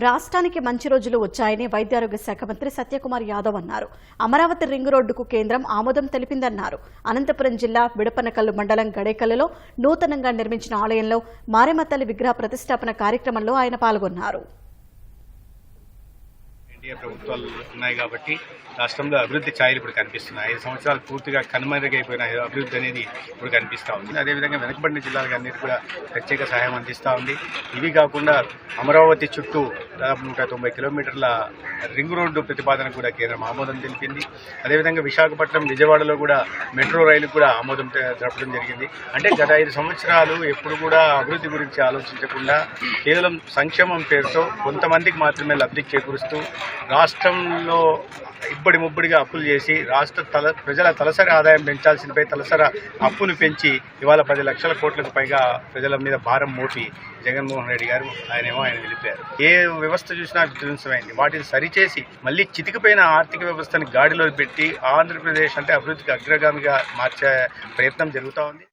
రాష్ట్రానికి మంచి రోజులు వచ్చాయని వైద్యారోగ్య శాఖ మంత్రి సత్యకుమార్ యాదవ్ అన్నారు. అమరావతి రింగ్ రోడ్డుకు కేంద్రం ఆమోదం తెలిపిందన్నారు. అనంతపురం జిల్లా విడపనకల్లు మండలం గడేకల్లులో నూతనంగా నిర్మించిన ఆలయంలో మారేమతల్లి విగ్రహ ప్రతిష్టాపన కార్యక్రమంలో ఆయన పాల్గొన్నారు. ఎన్డీఏ ప్రభుత్వాలు ఉన్నాయి కాబట్టి రాష్ట్రంలో అభివృద్ధి ఛాయలు ఇప్పుడు కనిపిస్తున్నాయి. ఐదు సంవత్సరాలు పూర్తిగా కనుమరుగైపోయిన అభివృద్ధి అనేది ఇప్పుడు కనిపిస్తూ ఉంది. అదేవిధంగా వెనుకబడిన జిల్లాలకు అన్నిటి కూడా ప్రత్యేక సహాయం అందిస్తూ ఉంది. ఇవి కాకుండా అమరావతి చుట్టూ దాదాపు నూట తొంభై కిలోమీటర్ల రింగ్ రోడ్డు ప్రతిపాదన కూడా కేంద్రం ఆమోదం తెలిపింది. అదేవిధంగా విశాఖపట్నం విజయవాడలో కూడా మెట్రో రైలు కూడా ఆమోదం జరపడం జరిగింది. అంటే గత ఐదు సంవత్సరాలు ఎప్పుడు కూడా అభివృద్ధి గురించి ఆలోచించకుండా కేవలం సంక్షేమం పేరుతో కొంతమందికి మాత్రమే లబ్ధి చేకూరుస్తూ రాష్ట్రంలో ఇబ్బడి ముబ్బడిగా అప్పులు చేసి రాష్ట్ర తల ప్రజల తలసరి ఆదాయం పెంచాల్సినపై తలసరి అప్పును పెంచి ఇవాళ పది లక్షల కోట్లకు పైగా ప్రజల మీద భారం మోపి జగన్మోహన్ రెడ్డి గారు ఆయనేమో ఆయన వెళ్ళిపోయారు ఏ వ్యవస్థ చూసినా విధ్వంసమైంది. వాటిని సరిచేసి మళ్ళీ చితికిపోయిన ఆర్థిక వ్యవస్థని గాడిలో పెట్టి ఆంధ్రప్రదేశ్ అంటే అభివృద్ధికి అగ్రగామిగా మార్చే ప్రయత్నం జరుగుతూ ఉంది.